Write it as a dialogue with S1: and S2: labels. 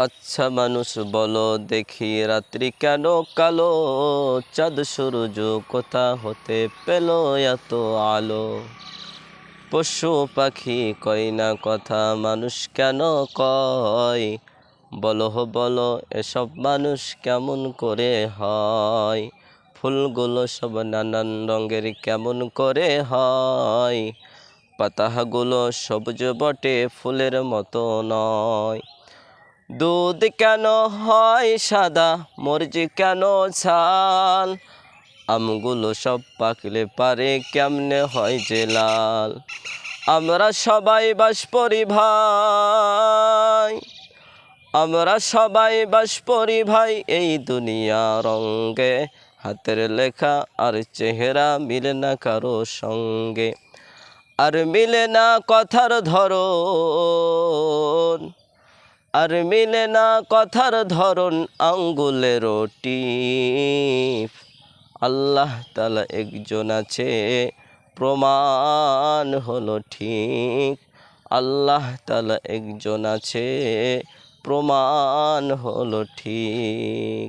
S1: আচ্ছা মানুষ বলো, দেখি রাত্রি কেন কালো? চাঁদ সূরজ কোথা হতে পেল এত আলো? পশু পাখি কয় না কথা, মানুষ কেন কয়? বলো বলো, এসব মানুষ কেমন করে হয়? ফুলগুলো সব নানান রঙের কেমন করে হয়? পাতাগুলো সবুজ বটে, ফুলের মতো নয়। দুধ কেন হয় সাদা মর্জি কেন ছাল আমগুলো সব পাকলে পারে কেমনে হয় যে লাল? আমরা সবাই বাস ভাই আমরা সবাই বাস ভাই এই দুনিয়া রঙ্গে। হাতের লেখা আর চেহারা মিলে না কারও সঙ্গে, আর মিলে না কথার ধরন। আর মিলে না কথার ধরন আঙ্গুলের টিপ আল্লাহ তালা একজন আছে, প্রমাণ হলো ঠিক। আল্লাহ তালা একজন আছে, প্রমাণ হলো ঠিক।